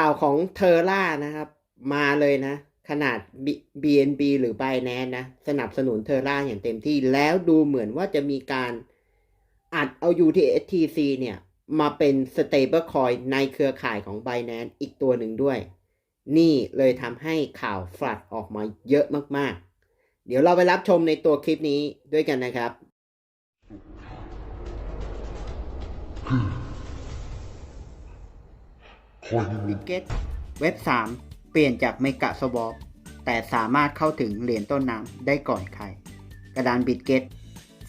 ข่าวของเทอร่านะครับ มาเลยนะ ขนาด BNB หรือ Binance นะ สนับสนุนเทอร่าอย่างเต็มที่แล้วดูเหมือนว่าจะมีการอัดเอา UTSTC เนี่ย มาเป็น stable coin ในเครือข่ายของ Binance อีกตัวหนึ่งด้วย นี่เลยทำให้ข่าวฟลัดออกมาเยอะมากๆ เดี๋ยวเราไปรับชมในตัวคลิปนี้ด้วยกันนะครับบิ ตเกตเว็บ 3 เปลี่ยนจากเมกะสวอปแต่สามารถเข้าถึงเหรียญต้นน้ำได้ก่อนใคร กระดานบิตเกต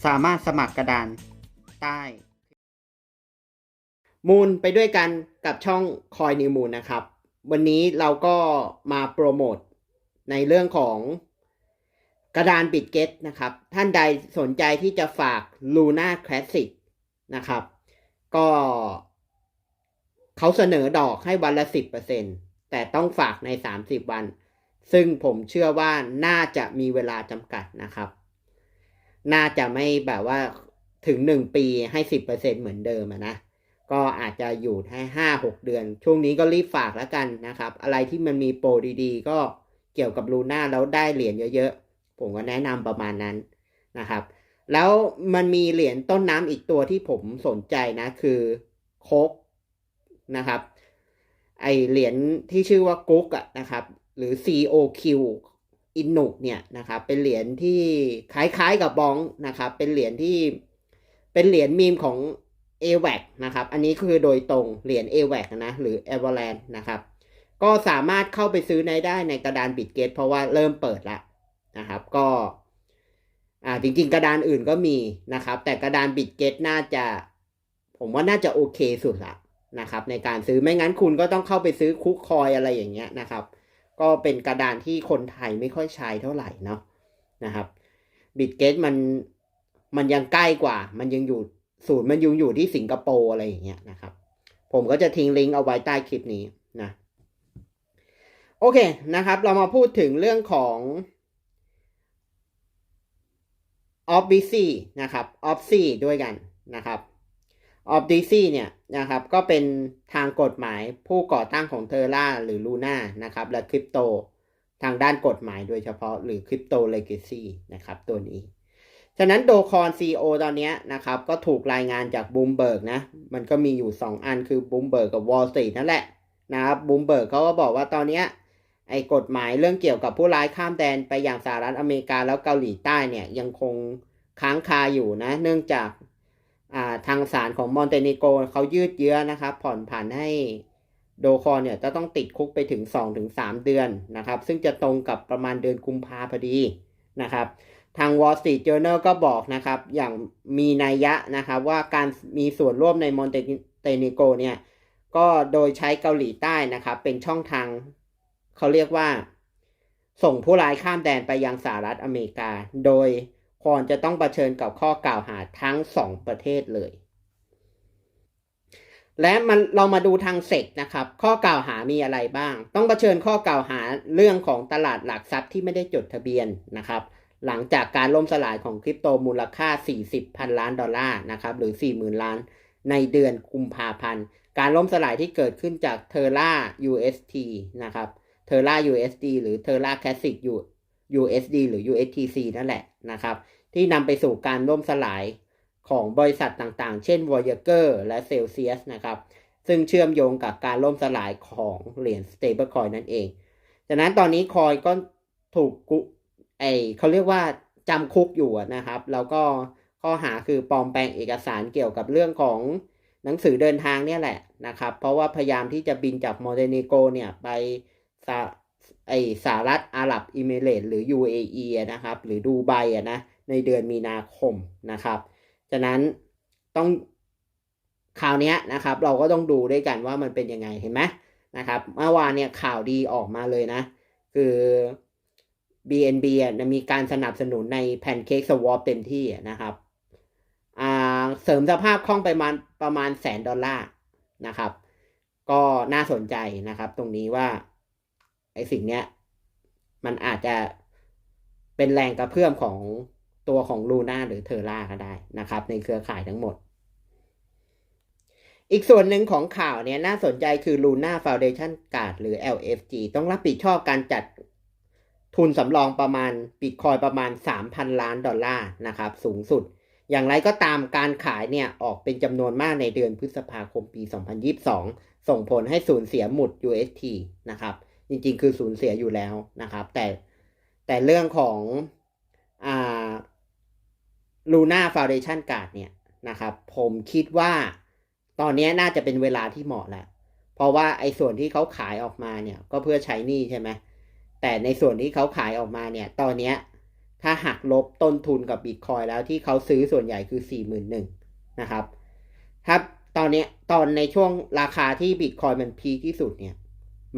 สามารถสมัครกระดานใต้ มูลไปด้วยกันกับช่องคอยนิวมูลนะครับ วันนี้เราก็มาโปรโมทในเรื่องของกระดานบิตเกตนะครับ ท่านใดสนใจที่จะฝาก Luna Classic นะครับ ก็ เขาเสนอดอกให้วันละสิบเปอร์เซ็นแต่ต้องฝากในสามสิบวัน ซึ่งผมเชื่อว่าน่าจะมีเวลาจำกัดนะครับ น่าจะไม่แบบว่าถึงหนึ่งปีให้สิบเปอร์เซ็นเหมือนเดิมนะ ก็อาจจะอยู่ให้ห้าหกเดือน ช่วงนี้ก็รีบฝากแล้วกันนะครับ อะไรที่มันมีโปรดีๆ ก็เกี่ยวกับลูน่าแล้วได้เหรียญเยอะๆ ผมก็แนะนำประมาณนั้นนะครับ แล้วมันมีเหรียญต้นน้ำอีกตัวที่ผมสนใจนะคือโคก นะครับ ไอเหรียญที่ชื่อว่ากุ๊กอะนะครับ หรือ COQ อินุเนี่ยนะครับ เป็นเหรียญที่คล้ายๆกับบองนะครับ เป็นเหรียญที่เป็นเหรียญมีมของ a w a c นะครับ อันนี้คือโดยตรงเหรียญ a w a c นะหรือ Avalanche นะครับ ก็สามารถเข้าไปซื้อในได้ในกระดานบิตเกตเพราะว่าเริ่มเปิดแล้วนะครับ ก็อ่าจริงๆ กระดานอื่นก็มีนะครับ แต่กระดานบิตเกตน่าจะ ผมว่าน่าจะโอเคสุดละ นะครับในการซื้อไม่งั้นคุณก็ต้องเข้าไปซื้อคุกคอยอะไรอย่างเงี้ยนะครับ ก็เป็นกระดานที่คนไทยไม่ค่อยใช้เท่าไหร่เนาะนะครับบิตเกตมันมันยังใกล้กว่า มันยังอยู่ศูนย์มันยังอยู่ที่สิงคโปร์อะไรอย่างเงี้ยนะครับ ผมก็จะทิ้งลิงก์เอาไว้ใต้คลิปนี้นะโอเคนะครับ เรามาพูดถึงเรื่องของ o f b c นะครับ o f c ด้วยกันนะครับ o f b c เนี่ยนะครับก็เป็นทางกฎหมายผู้ก่อตั้งของเทอร่าหรือ Luna นะครับและคริปโตทางด้านกฎหมายโดยเฉพาะหรือคริปโตเลก a ซี่นะครับตัวนี้ ฉะนั้นโดคอน CEO ตอนนี้นะครับก็ถูกรายงานจากบูมเบิร์กนะ มันก็มีอยู่ 2 อันคือบูมเบิร์กกับวอล l ์ t ต e e t นั่นแหละนะครับบูมเบิร์กเขาก็บอกว่าตอนนี้ไอ้กฎหมายเรื่องเกี่ยวกับผู้ร้ายข้ามแดนไปอย่างสหรัฐอเมริกาแล้วเกาหลีใต้เนี่ยยังคงค้างคาอยู่นะ เนื่องจาก ทางศาลของมอนเตเนโกเขายืดเยื้อนะครับ ผ่อนผันให้โดคอนเนี่ยจะต้องติดคุกไปถึง 2-3 เดือนนะครับ ซึ่งจะตรงกับประมาณเดือนกุมภาพอดีนะครับ ทาง Wall Street Journal ก็บอกนะครับ อย่างมีนัยยะนะครับ ว่าการมีส่วนร่วมในมอนเตเนโกเนี่ยก็โดยใช้เกาหลีใต้นะครับ เป็นช่องทางเขาเรียกว่า ส่งผู้ร้ายข้ามแดนไปยังสหรัฐอเมริกา โดย ควรจะต้องเผชิญกับข้อกล่าวหาทั้งสองประเทศเลย และมันเรามาดูทางเซกนะครับ ข้อกล่าวหามีอะไรบ้าง ต้องเผชิญข้อกล่าวหาเรื่องของตลาดหลักทรัพย์ที่ไม่ได้จดทะเบียนนะครับ หลังจากการล่มสลายของคริปโตมูลค่า 40พันล้านดอลลาร์นะครับหรือ 40,000 ล้านในเดือนกุมภาพันธ์การล่มสลายที่เกิดขึ้นจากเทอร่า UST นะครับเทอร่า USD หรือเทอร่า Classic USD หรือ USTC นั่นแหละนะครับ ที่นำไปสู่การล่มสลายของบริษัทต่างๆ เช่น Voyager และ Celsius นะครับ ซึ่งเชื่อมโยงกับการล่มสลายของเหรียญ Stablecoin นั่นเองจากนั้นตอนนี้คอยก็ถูกกุไอเขาเรียกว่าจำคุกอยู่นะครับ แล้วก็ข้อหาคือปลอมแปลงเอกสารเกี่ยวกับเรื่องของหนังสือเดินทางเนี่ยแหละนะครับ เพราะว่าพยายามที่จะบินจากมอนเตเนโกเนี่ยไป ไอสหรัฐอาหรับอิมิเรตหรือ UAE นะครับ หรือดูไบอะนะในเดือนมีนาคมนะครับฉะนั้นต้องข่าวนี้นะครับ เราก็ต้องดูด้วยกันว่ามันเป็นยังไงเห็นไหมนะครับเมื่อวานเนี่ยข่าวดีออกมาเลยนะ คือ BNB อะมีการสนับสนุนใน Pancake Swap เต็มที่นะครับอ่าเสริมสภาพคล่องไปมาประมาณแสนดอลลาร์นะครับ ก็น่าสนใจนะครับตรงนี้ว่า ไอสิ่งเนี้ย มันอาจจะเป็นแรงกระเพื่อมของตัวของลูน่าหรือเทอร่าก็ได้นะครับ ในเครือข่ายทั้งหมด อีกส่วนหนึ่งของข่าวเนี่ยน่าสนใจคือ Luna Foundation Guard หรือ LFG ต้องรับผิดชอบการจัดทุนสำรองประมาณบิตคอยประมาณ 3,000 ล้านดอลลาร์นะครับ สูงสุด อย่างไรก็ตามการขายเนี่ยออกเป็นจำนวนมากในเดือนพฤษภาคมปี 2022 ส่งผลให้สูญเสียหมุด UST นะครับ จริง ๆ คือสูญเสียอยู่แล้วนะครับ แต่แต่เรื่องของอ่า Luna Foundation Guard เนี่ยนะครับ ผมคิดว่าตอนนี้น่าจะเป็นเวลาที่เหมาะแล้ว เพราะว่าไอ้ส่วนที่เขาขายออกมาเนี่ย ก็เพื่อใช้หนี้ใช่ไหมแต่ในส่วนที่เขาขายออกมาเนี่ย ตอนนี้ถ้าหักลบต้นทุนกับบิตคอยแล้วที่เขาซื้อส่วนใหญ่คือ 4 1 0 0 0นะครับถ้าตอนนี้ตอนในช่วงราคาที่บิตคอยมันพีที่สุดเนี่ย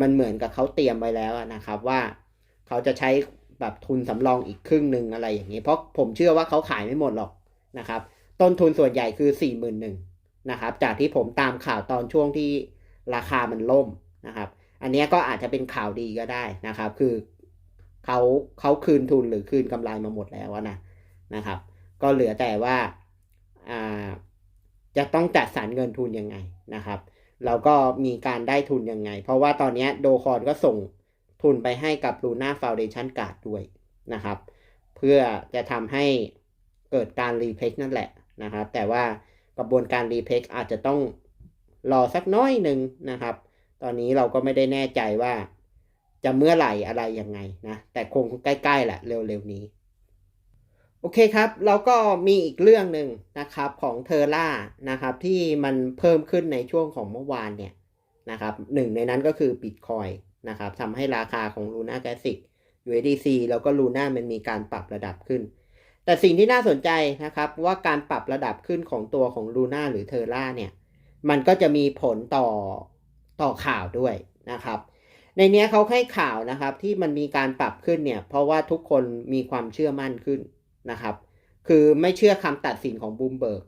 มันเหมือนกับเขาเตรียมไว้แล้วนะครับว่าเขาจะใช้แบบทุนสำรองอีกครึ่งหนึ่งอะไรอย่างนี้ เพราะผมเชื่อว่าเขาขายไม่หมดหรอกนะครับ ต้นทุนส่วนใหญ่คือ 4 1 0 0 0นะครับ จากที่ผมตามข่าวตอนช่วงที่ราคามันล่มนะครับ อันนี้ก็อาจจะเป็นข่าวดีก็ได้นะครับ คือเขาเขาคืนทุนหรือคืนกำไรมาหมดแล้วนะนะครับ ก็เหลือแต่ว่าอ่าจะต้องจัดสรรเงินทุนยังไงนะครับ แล้วก็มีการได้ทุนยังไง เพราะว่าตอนนี้โดคอนก็ส่งทุนไปให้กับ Luna Foundation Guard ด้วยนะครับ เพื่อจะทำให้เกิดการรีเพล็กนั่นแหละนะครับ แต่ว่ากระบวนการรีเพล็กอาจจะต้องรอสักน้อยหนึ่งนะครับ ตอนนี้เราก็ไม่ได้แน่ใจว่าจะเมื่อไหร่อะไรยังไงนะ แต่คงใกล้ๆแหละเร็วๆนี้ โอเคครับ แล้วก็มีอีกเรื่องหนึ่งนะครับของเทอร่านะครับที่มันเพิ่มขึ้นในช่วงของเมื่อวานเนี่ยนะครับหนึ่งในนั้นก็คือ Bitcoin นะครับทำให้ราคาของ Luna Classic USDC แล้วก็ Luna มันมีการปรับระดับขึ้น แต่สิ่งที่น่าสนใจนะครับว่าการปรับระดับขึ้นของตัวของ Luna หรือเทอร่าเนี่ยมันก็จะมีผลต่อต่อข่าวด้วยนะครับ ในนี้เขาให้ข่าวนะครับที่มันมีการปรับขึ้นเนี่ยเพราะว่าทุกคนมีความเชื่อมั่นขึ้น นะครับ คือไม่เชื่อคำตัดสินของบูมเบิร์ก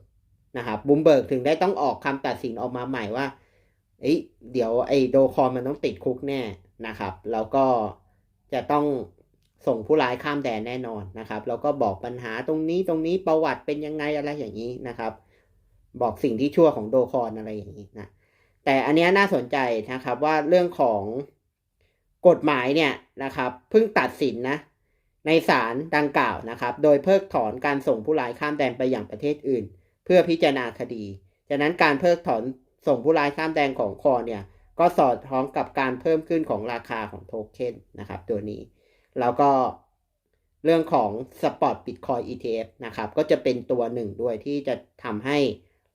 นะครับบูมเบิร์กถึงได้ต้องออกคำตัดสินออกมาใหม่ว่าเอ้ยเดี๋ยวไอ้โดคอนมันต้องติดคุกแน่นะครับ แล้วก็จะต้องส่งผู้ร้ายข้ามแดนแน่นอนนะครับ แล้วก็บอกปัญหาตรงนี้ตรงนี้ประวัติเป็นยังไงอะไรอย่างนี้นะครับ บอกสิ่งที่ชั่วของโดคอนอะไรอย่างนี้นะแต่อันนี้น่าสนใจนะครับว่าเรื่องของกฎหมายเนี่ยนะครับเพิ่งตัดสินนะ ในศาลดังกล่าวนะครับ โดยเพิกถอนการส่งผู้ร้ายข้ามแดนไปอย่างประเทศอื่น เพื่อพิจารณาคดีจากนั้นการเพิกถอนส่งผู้ร้ายข้ามแดนของคอเนี่ยก็สอดคล้องกับการเพิ่มขึ้นของราคาของโทเค็นนะครับ ตัวนี้ แล้วก็เรื่องของ Spot Bitcoin ETF นะครับ ก็จะเป็นตัวหนึ่งด้วยที่จะทำให้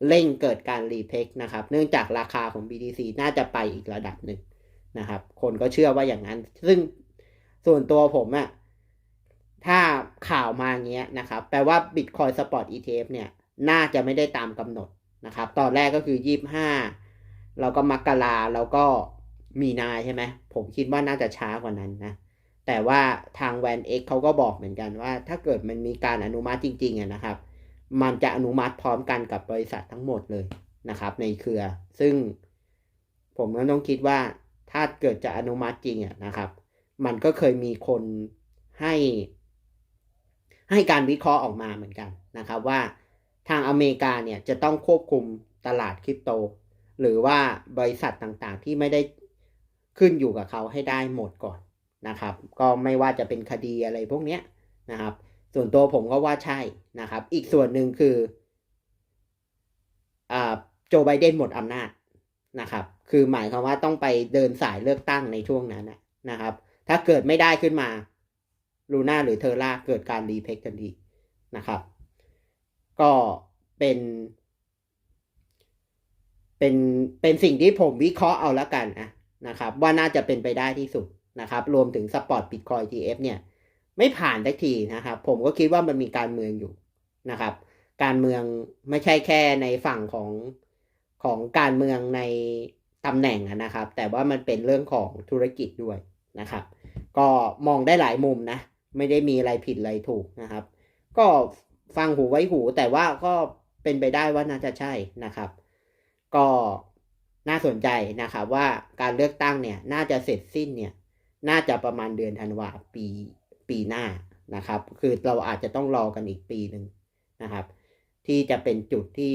เร่งเกิดการรีเพกนะครับ เนื่องจากราคาของ BTC น่าจะไปอีกระดับหนึ่งนะครับ คนก็เชื่อว่าอย่างนั้น ซึ่งส่วนตัวผมอะ ถ้าข่าวมาอย่างเงี้ยนะครับ แปลว่า Bitcoin Spot ETF เนี่ย น่าจะไม่ได้ตามกำหนดนะครับ ตอนแรกก็คือ 25 แล้วก็มกราแล้วก็มีนาใช่ไหม ผมคิดว่าน่าจะช้ากว่านั้นนะ แต่ว่าทางแวนเอ็กเขาก็บอกเหมือนกันว่า ถ้าเกิดมันมีการอนุมัติจริงๆนะครับ มันจะอนุมัติพร้อมกันกับบริษัททั้งหมดเลยนะครับ ในเครือ ซึ่งผมก็ต้องคิดว่าถ้าเกิดจะอนุมัติจริงนะครับ มันก็เคยมีคนให้ ให้การวิเคราะห์ออกมาเหมือนกันนะครับว่าทางอเมริกาเนี่ยจะต้องควบคุมตลาดคริปโต หรือว่าบริษัทต่างๆที่ไม่ได้ขึ้นอยู่กับเขาให้ได้หมดก่อนนะครับ ก็ไม่ว่าจะเป็นคดีอะไรพวกเนี้ยนะครับ ส่วนตัวผมก็ว่าใช่นะครับ อีกส่วนหนึ่งคืออ่าโจไบเดนหมดอำนาจนะครับ คือหมายความว่าต้องไปเดินสายเลือกตั้งในช่วงนั้นนะครับ ถ้าเกิดไม่ได้ขึ้นมา ลูน่าหรือเทอร่าเกิดการรีเพกทันทีนะครับ ก็เป็น เป็นเป็นสิ่งที่ผมวิเคราะห์เอาละกันนะนะครับ ว่าน่าจะเป็นไปได้ที่สุดนะครับ รวมถึงสปอร์ตบิตคอย TF เนี่ย ไม่ผ่านสักทีนะครับ ผมก็คิดว่ามันมีการเมืองอยู่นะครับ การเมืองไม่ใช่แค่ในฝั่งของของการเมืองในตำแหน่งนะครับ แต่ว่ามันเป็นเรื่องของธุรกิจด้วยนะครับ ก็มองได้หลายมุมนะ ไม่ได้มีอะไรผิดอะไรถูกนะครับ ก็ฟังหูไว้หูแต่ว่าก็เป็นไปได้ว่าน่าจะใช่นะครับ ก็น่าสนใจนะครับว่าการเลือกตั้งเนี่ยน่าจะเสร็จสิ้นเนี่ยน่าจะประมาณเดือนธันวาปีปีหน้านะครับ คือเราอาจจะต้องรอกันอีกปีหนึ่งนะครับ ที่จะเป็นจุดที่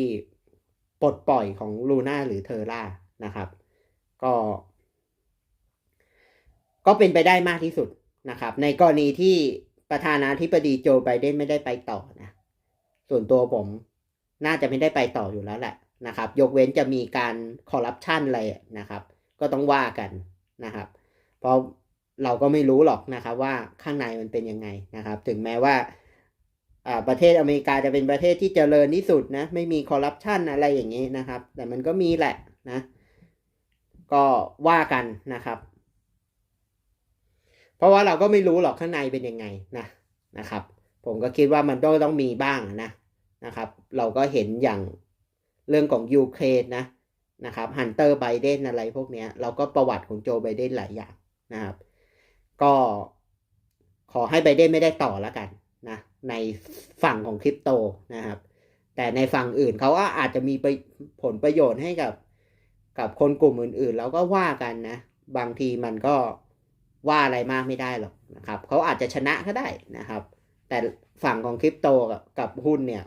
ปลดปล่อยของลูน่าหรือเทอร่านะครับ ก็ ก็เป็นไปได้มากที่สุด นะครับ ในกรณีที่ประธานาธิบดีโจไบเดนไม่ได้ไปต่อนะ ส่วนตัวผมน่าจะไม่ได้ไปต่ออยู่แล้วแหละนะครับ ยกเว้นจะมีการคอร์รัปชันอะไรนะครับ ก็ต้องว่ากันนะครับ เพราะเราก็ไม่รู้หรอกนะครับ ว่าข้างในมันเป็นยังไงนะครับ ถึงแม้ว่าอ่าประเทศอเมริกาจะเป็นประเทศที่เจริญที่สุดนะ ไม่มีคอร์รัปชันอะไรอย่างนี้นะครับ แต่มันก็มีแหละนะ ก็ว่ากันนะครับ เพราะว่าเราก็ไม่รู้หรอกข้างในเป็นยังไงนะนะครับ ผมก็คิดว่ามันต้องต้องมีบ้างนะนะครับ เราก็เห็นอย่างเรื่องของยูเครนนะนะครับฮันเตอร์ไบเดนอะไรพวกเนี้ยเราก็ประวัติของโจไบเดนหลายอย่างนะครับ ก็ขอให้ไบเดนไม่ได้ต่อแล้วกันนะในฝั่งของคริปโตนะครับ แต่ในฝั่งอื่นเขาก็อาจจะมีผลประโยชน์ให้กับกับคนกลุ่มอื่นๆ แล้วก็ว่ากันนะ บางทีมันก็ ว่าอะไรมากไม่ได้หรอกนะครับเขาอาจจะชนะก็ได้นะครับ แต่ฝั่งของคริปโตกับหุ้นเนี่ย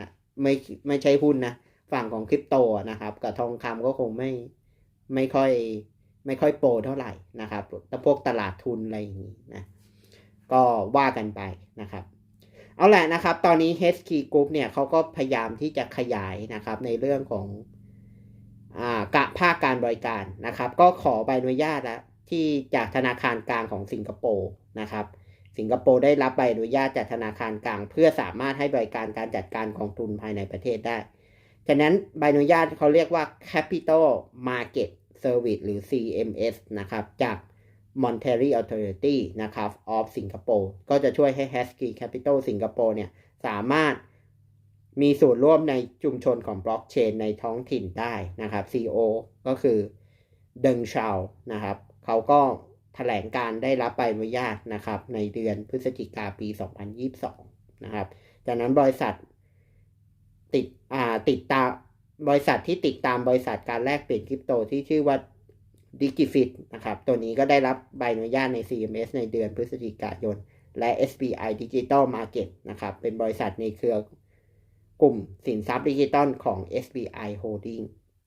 นะไม่ไม่ใช่หุ้นนะฝั่งของคริปโตนะครับกับทองคำก็คงไม่ไม่ค่อยไม่ค่อยโปรเท่าไหร่นะครับแต่พวกตลาดทุนอะไรอย่างนี้นะก็ว่ากันไปนะครับเอาแหละนะครับ ตอนนี้ h k Group เนี่ยเขาก็พยายามที่จะขยายนะครับในเรื่องของอ่ากะภาคการบริการนะครับ ก็ขอใบอนุญาตแล้ว ที่จากธนาคารกลางของสิงคโปร์นะครับ สิงคโปร์ได้รับใบอนุญาตจากธนาคารกลาง เพื่อสามารถให้บริการการจัดการกองทุนภายในประเทศได้ ฉะนั้นใบอนุญาตเขาเรียกว่า Capital Market Service หรือ CMS นะครับจาก Monetary Authority นะครับ of Singapore ก็จะช่วยให้ Husky Capital Singapore เนี่ยสามารถมีส่วนร่วมในชุมชนของบล็อกเชนในท้องถิ่นได้นะครับ CEO ก็คือเดิงชาวนะครับ เขาก็แถลงการได้รับใบอนุญาตนะครับ ในเดือนพฤศจิกาปี 2022 นะครับ จากนั้นบริษัทติดอ่าติดตามบริษัทที่ติดตามบริษัทการแลกเปลี่ยนคริปโตที่ชื่อว่า d i g i f i t นะครับ ตัวนี้ก็ได้รับใบอนุญาตใน CMS ในเดือนพฤศจิกายน และ SBI Digital Market นะครับ เป็นบริษัทในเครือกลุ่มสินทรัพย์ดิจิตอลของ SBI Holding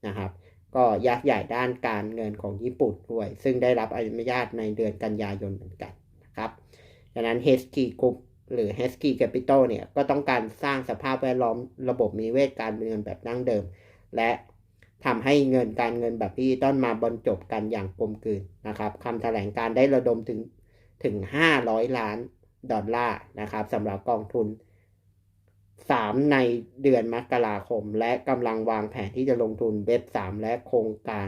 นะครับ ก็ยักษ์ใหญ่ด้านการเงินของญี่ปุ่นด้วย ซึ่งได้รับอนุญาตในเดือนกันยายนเหมือนกันนะครับดังนั้น h k Group หรือ h e s k y Capital เนี่ยก็ต้องการสร้างสภาพแวดล้อมระบบนิเวศการเงินแบบดั้งเดิม และทำให้เงินการเงินแบบดิจิตอลมาบรรจบกันอย่างกลมกลืนนะครับคำแถลงการได้ระดมถึงถึง 500 ล้านดอลลาร์นะครับสำหรับกองทุน 3 ในเดือนมกราคม และกำลังวางแผนที่จะลงทุนเว็บ3และโครงการ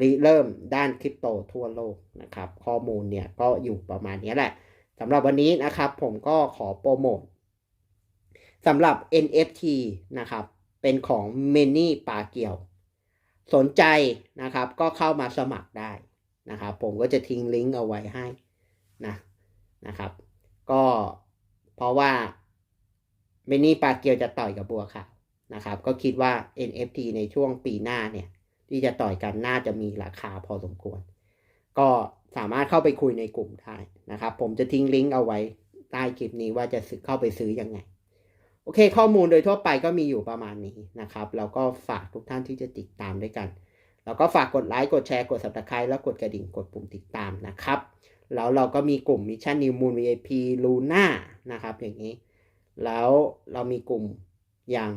ริเริ่มด้านคริปโตทั่วโลกนะครับ ข้อมูลเนี่ยก็อยู่ประมาณนี้แหละสำหรับวันนี้นะครับผมก็ขอโปรโมทสำหรับ NFT นะครับ เป็นของเมนี่ปาเกียว สนใจนะครับก็เข้ามาสมัครได้นะครับ ผมก็จะทิ้งลิงก์เอาไว้ให้นะนะครับ ก็เพราะว่า เมนี่ปาเกียวจะต่อยกับบัวขาวนะครับ ก็คิดว่า NFT ในช่วงปีหน้าเนี่ยที่จะต่อยกันน่าจะมีราคาพอสมควร ก็สามารถเข้าไปคุยในกลุ่มได้นะครับ ผมจะทิ้งลิงก์เอาไว้ใต้คลิปนี้ว่าจะเข้าไปซื้อยังไง โอเค ข้อมูลโดยทั่วไปก็มีอยู่ประมาณนี้นะครับแล้วก็ฝากทุกท่านที่จะติดตามด้วยกัน แล้วก็ฝากกดไลค์กดแชร์กด subscribe แล้วกดกระดิ่งกดปุ่มติดตามนะครับ แล้วเราก็มีกลุ่ม Mission New Moon VIP Luna นะครับอย่างนี้ แล้วเรามีกลุ่มอย่าง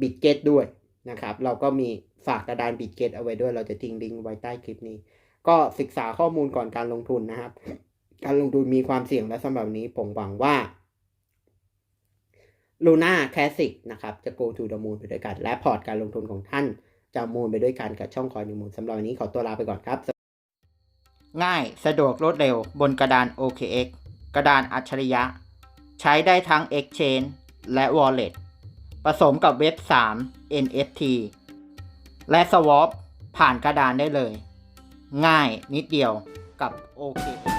b i t g e t ด้วยนะครับ เราก็มีฝากกระดาน b i t g e t เอาไว้ด้วย เราจะทิ้งลิงก์ไว้ใต้คลิปนี้ ก็ศึกษาข้อมูลก่อนการลงทุนนะครับ การลงทุนมีความเสี่ยงและสำหรับนี้ผมหวังว่า Luna Classic นะครับ จะ go to the moon ไปด้วยกัน และพอร์ตการลงทุนของท่าน จะมูนไปด้วยกันกับช่องคอยนิมูลสำหรับวันนี้ขอตัวลาไปก่อนครับ ง่ายสะดวกรวดเร็วบนกระดาน OKX กระดานอัจฉริยะ ใช้ได้ทั้ง Exchange และ Wallet ผสมกับเว็บ 3 NFT และ Swap ผ่านกระดานได้เลย ง่ายนิดเดียวกับ OKX